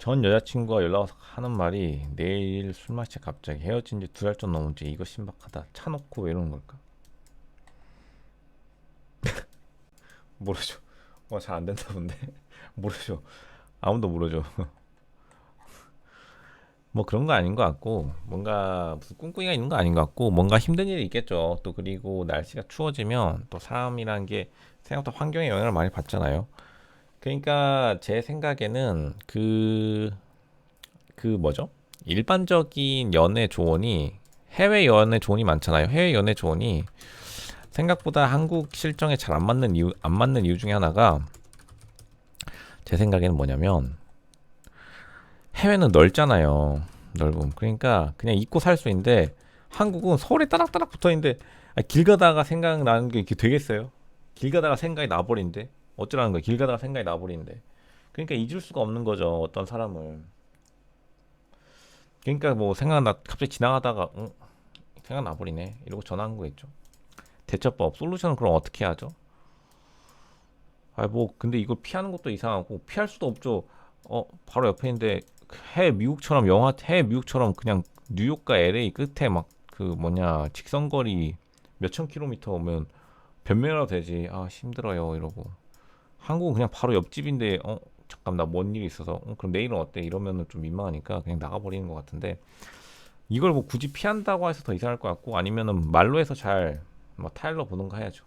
전 여자친구가 연락 하는 말이 내일 술 마시자 갑자기 헤어진 지 두 달 좀 넘은 지 이거 신박하다. 차 놓고 왜 이러는 걸까? 모르죠. 뭐잘 안 된다 본데. 모르죠. 아무도 모르죠. 뭐 그런 거 아닌 것 같고 뭔가 무슨 꿍꿍이가 있는 거 아닌 것 같고 뭔가 힘든 일이 있겠죠. 또 그리고 날씨가 추워지면 또 사람이란 게 생각보다 환경에 영향을 많이 받잖아요 그러니까 제 생각에는 그, 그 뭐죠? 일반적인 연애 조언이 해외 연애 조언이 많잖아요. 해외 연애 조언이 생각보다 한국 실정에 잘 안 맞는 이유, 안 맞는 이유 중에 하나가 제 생각에는 뭐냐면 해외는 넓잖아요. 넓음. 그러니까 그냥 잊고 살 수 있는데 한국은 서울에 따락따락 붙어 있는데 아, 길 가다가 생각나는 게 되겠어요? 길 가다가 생각이 나버린데 어쩌라는 거야? 길 가다가 생각이 나버리는데. 그러니까 잊을 수가 없는 거죠. 어떤 사람을. 그러니까 뭐 생각나 갑자기 지나가다가 응, 생각 나 버리네. 이러고 전화한 거겠죠. 대처법 솔루션은 그럼 어떻게 하죠? 아 뭐 근데 이걸 피하는 것도 이상하고 피할 수도 없죠. 어 바로 옆에 있는데 해 미국처럼 영화 해 미국처럼 그냥 뉴욕과 LA 끝에 막 그 뭐냐 직선거리 몇천 킬로미터 오면 변명이라도 되지. 아 힘들어요 이러고. 한국은 그냥 바로 옆집인데 어 잠깐 나 뭔 일이 있어서 어, 그럼 내일은 어때 이러면은 좀 민망하니까 그냥 나가버리는 것 같은데 이걸 뭐 굳이 피한다고 해서 더 이상할 것 같고 아니면은 말로 해서 잘 뭐 타일러 보는가 해야죠.